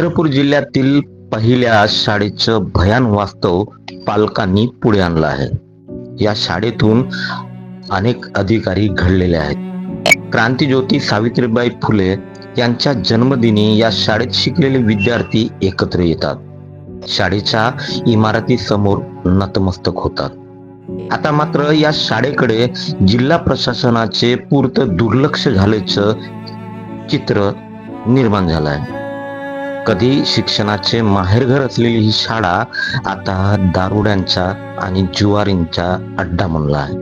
चंद्रपूर जिल्ह्यातील पहिल्या शाळेचं भयान वास्तव पालकांनी पुढे आणलं आहे. या शाळेतून अनेक अधिकारी घडलेले आहेत. क्रांतीज्योती सावित्रीबाई फुले यांच्या जन्मदिनी या शाळेत शिकलेले विद्यार्थी एकत्र येतात. शाळेच्या इमारतीसमोर नतमस्तक होतात. आता मात्र या शाळेकडे जिल्हा प्रशासनाचे पूर्त दुर्लक्ष झाल्याचं चित्र निर्माण झालं आहे. कधी शिक्षणाचे माहेरघर असलेली ही शाळा आता दारुड्यांच्या आणि जुवारींचा अड्डा म्हणला आहे.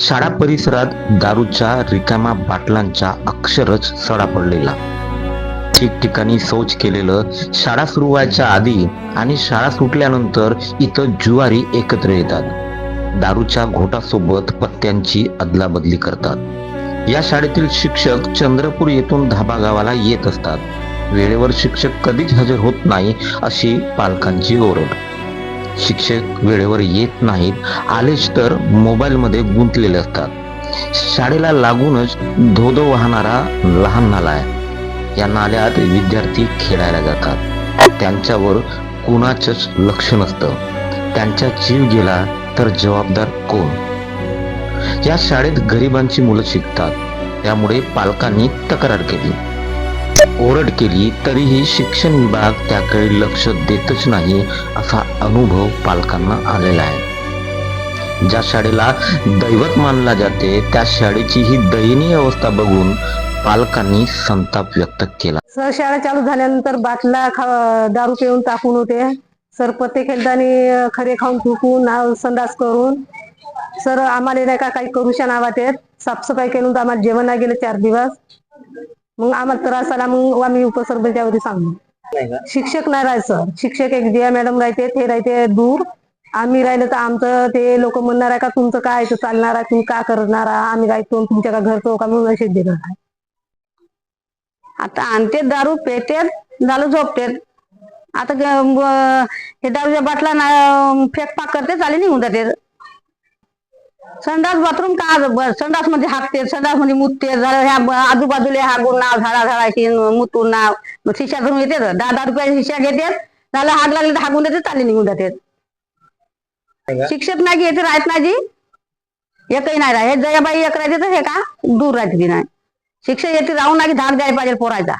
शाळा परिसरात दारूच्या रिकाम्या बाटलांचा अक्षरच सडा पडलेला. ठिकठिकाणी शौच केलेलं शाळा सुरू व्हायच्या आधी आणि शाळा सुटल्यानंतर इथं जुवारी एकत्र येतात. दारूच्या घोटासोबत पत्त्यांची अदलाबदली करतात. या शाळेतील शिक्षक चंद्रपूर येथून धाबा गावाला येत असतात. वेळेवर शिक्षक कधीच हजर होत नाही अशी पालकांची ओरड. शिक्षक वेळेवर येत नाहीत आलेच तर मोबाईलमध्ये गुंतलेले असतात. शाळेला लागूनच धोधो वाहणारा लहान नाला आहे. या नाल्यात विद्यार्थी खेळायला जातात. त्यांच्यावर कुणाचंच लक्ष नसतं. त्यांचा जीव गेला तर जबाबदार कोण? या शाळेत गरिबांची मुलं शिकतात. त्यामुळे पालकांनी तक्रार केली. ओरड केली तरीही शिक्षण विभाग त्याकडे लक्ष देतच नाही असा अनुभव पालकांना आलेला आहे. ज्या शाळेला दैवत मानला जाते त्या शाळेची ही दयनीय अवस्था बघून पालकांनी संताप व्यक्त केला. सर शाळा चालू झाल्यानंतर बाटला दारू पिऊन टाकून होते. सर प्रत्येक एकदाने खरे खाऊन थुकून संडास करून सर आम्हाला नाही का काही करूशा नावात आहेत साफसफाई केलं तर आम्हाला जेवण नाही गेलं चार दिवस. मग आम्हाला त्रास आला मग आम्ही उपसरपंचावरती सांगलो शिक्षक नाही राहायचं. शिक्षक एक जिया मॅडम राहते ते राहते दूर. आम्ही राहिलं तर आमचं ते लोक म्हणणार आहे का तुमचं काय चालणार आहे तुम्ही का करणार? आम्ही राहतो तुमच्या का घरचं का म्हणून असेच देणार आहे. आता आणते दारू पेटेत झालं झोपतेत. आता हे दारूच्या बाटला ना फेक पाक करते चाले निघून जाते संडास बाथरूम का संडासमध्ये हाकते संडासमध्ये मुतते ह्या आजूबाजूला हागून नाव झाडा झाडाची मुतून नाव शिशा धरून येते दहा दहा रुपयाची शिशा घेतात झालं हाग लागले तर हागून देते चाले निघून जाते. शिक्षक नाही येते राहत नाही जी. एकही नाही राहत. हे जयाबाई एक राहते तर हे का? दूर राहते ती नाही. शिक्षक येते राहून नाही धाक द्यायला पाहिजे पोरायचा.